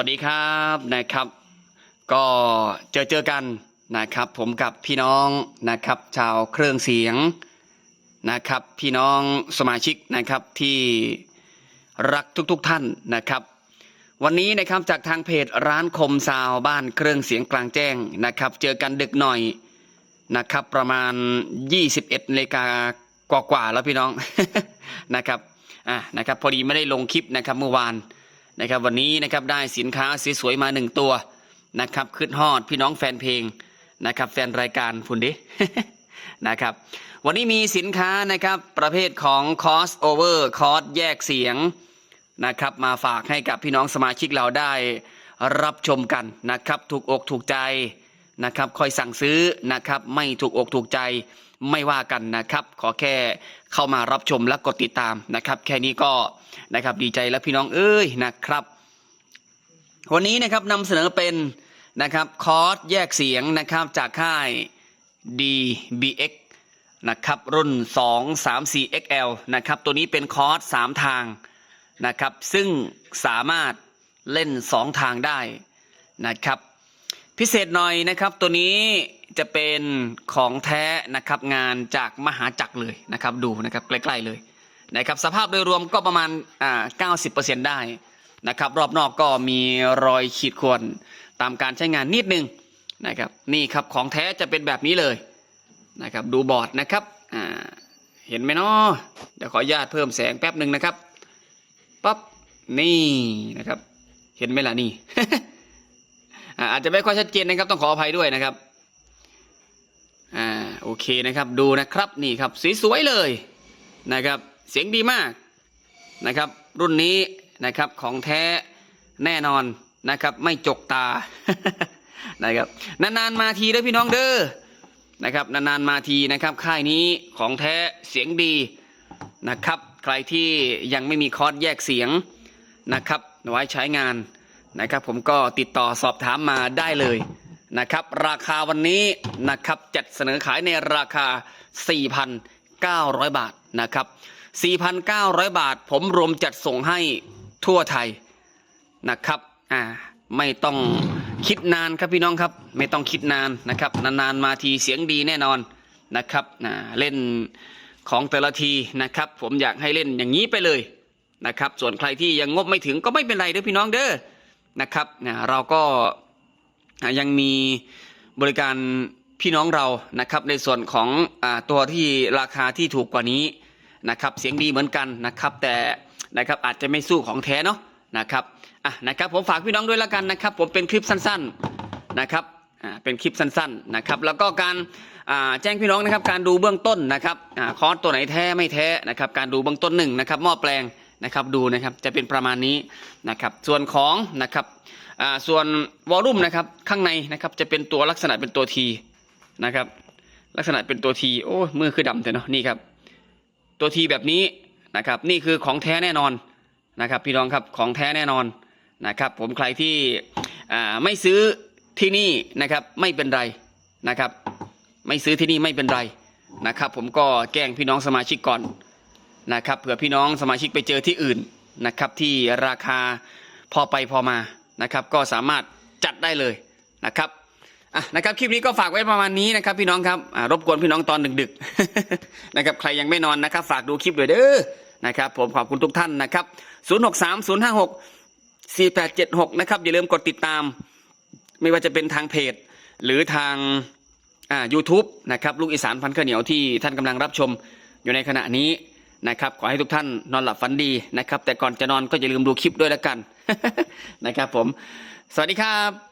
วัสดีครับนะครับ ก็เจอเจอกันนะครับ ผมกับพี่น้องนะครับ ชาวเครื่องเสียงนะครับ พี่น้องสมาชิกนะครับที่รักทุกๆทท่านนะครับ วันนี้นะครับจากทางเพจร้านคมซาวบ้านเครื่องเสียงกลางแจ้งนะครับ เจอกันดึกหน่อยนะครับ ประมาณ 21นาฬิกากว่าๆแล้วพี่น้องนะครับอะนะครับ พอดีไม่ได้ลงคลิปนะครับเมื่อวาน นะครับวันนี้นะครับได้สินค้าสวยๆมาหนึ่งตัวนะครับคืดฮอดพี่น้องแฟนเพลงนะครับแฟนรายการพุ่นดินะครับวันนี้มีสินค้านะครับประเภทของคอสโอเวอร์คอสแยกเสียงนะครับมาฝากให้กับพี่น้องสมาชิกเราได้รับชมกันนะครับถูกอกถูกใจ นะครับคอยสั่งซื้อนะครับไม่ถูกอกถูกใจไม่ว่ากันนะครับ ขอแค่เข้ามารับชมและกดติดตามนะครับ แค่นี้ก็นะครับดีใจแล้วพี่น้องเอ้ยนะครับ วันนี้นะครับนำเสนอเป็นนะครับคอร์สแยกเสียงนะครับจากค่าย DBX นะครับรุ่น 2 3 4 XL นะครับตัวนี้เป็นคอร์ส3ทางนะครับ ซึ่งสามารถเล่น 2 ทางได้นะครับ พิเศษหน่อยนะครับตัวนี้จะเป็นของแท้นะครับงานจากมหาจักรเลยนะครับดูนะครับใกล้ๆเลยนะครับสภาพโดยรวมก็ประมาณอ่า90%ได้นะครับรอบนอกก็มีรอยขีดข่วนตามการใช้งานนิดนึงนะครับนี่ครับของแท้จะเป็นแบบนี้เลยนะครับดูบอร์ดนะครับอ่าเห็นไหมเนาะเดี๋ยวขออนุญาตเพิ่มแสงแป๊บหนึ่งนะครับปั๊บนี่นะครับ เห็นไหมล่ะนี่ อาอาจจะไม่ค่อยชัดเจนนะครับต้องขออภัยด้วยนะครับอ่าโอเคนะครับดูนะครับนี่ครับสีสวยเลยนะครับเสียงดีมากนะครับรุ่นนี้นะครับของแท้แน่นอนนะครับไม่จกตานะครับนานๆมาทีเด้อพี่น้องเด้อนะครับนานๆมาทีนะครับค่ายนี้ของแท้เสียงดีนะครับใครที่ยังไม่มีคอร์สแยกเสียงนะครับไว้ใช้งาน นะครับ ผมก็ติดต่อสอบถามมาได้เลยนะครับ ราคาวันนี้นะครับจัดเสนอขายในราคา 4,900 บาทนะครับ 4,900 บาท ผมรวมจัดส่งให้ทั่วไทยนะครับอ่าไม่ต้องคิดนานครับพี่น้องครับ ไม่ต้องคิดนานนะครับ นานๆมาทีเสียงดีแน่นอนนะครับอ่าเล่นของแต่ละทีนะครับ ผมอยากให้เล่นอย่างนี้ไปเลยนะครับ ส่วนใครที่ยังงบไม่ถึงก็ไม่เป็นไรเด้อพี่น้องเด้อ นะครับนะเราก็ยังมีบริการพี่น้องเรานะครับ ในส่วนของอตัวที่ราคาที่ถูกกว่านี้นะครับ เสียงดีเหมือนกันนะครับ แต่นะครับอาจจะไม่สู้ของแท้เนาะนะครับอะนะครับผมฝากพี่น้องด้วยล้วกันนะครับ ผมเป็นคลิปสั้นๆนะครับอ่าเป็นคลิปสั้นๆนะครับ แล้วก็การอ่าแจ้งพี่น้องนะครับ การดูเบื้องต้นนะครับอ่าคอร์สตัวไหนแท้ไม่แท้นะครับ การดูเบื้องต้นหนึ่งนะครับหม้อแปลง นะครับดูนะครับจะเป็นประมาณนี้นะครับส่วนของนะครับส่วนวอลลุ่มนะครับข้างในนะครับจะเป็นตัวลักษณะเป็นตัวทีนะครับลักษณะเป็นตัวทีโอ้มือคือดำแต่เนาะนี่ครับตัวทีแบบนี้นะครับนี่คือของแท้แน่นอนนะครับพี่น้องครับของแท้แน่นอนนะครับผมใครที่ไม่ซื้อที่นี่นะครับไม่เป็นไรนะครับไม่ซื้อที่นี่ไม่เป็นไรนะครับผมก็แกล้งพี่น้องสมาชิกก่อน นะครับเผื่อพี่น้องสมาชิกไปเจอที่อื่นนะครับที่ราคาพอไปพอมานะครับ ก็สามารถจัดได้เลยนะครับอะนะครับคลิปนี้ก็ฝากไว้ประมาณนี้นะครับ พี่น้องครับรบกวนพี่น้องตอนดึกๆนะครับใครยังไม่นอนนะครับ ฝากดูคลิปด้วยเด้อนะครับผมขอบคุณทุกท่านนะครับ 063 056 4876 นะครับ อย่าลืมกดติดตาม ไม่ว่าจะเป็นทางเพจ หรือทางอ่า u t u b e นะครับ ลูกอีสานพันข้าวเหนียวที่ท่านกำลังรับชมอยู่ในขณะนี้ นะครับขอให้ทุกท่านนอนหลับฝันดีนะครับ แต่ก่อนจะนอนก็อย่าลืมดูคลิปด้วยแล้วกันนะครับผม สวัสดีครับ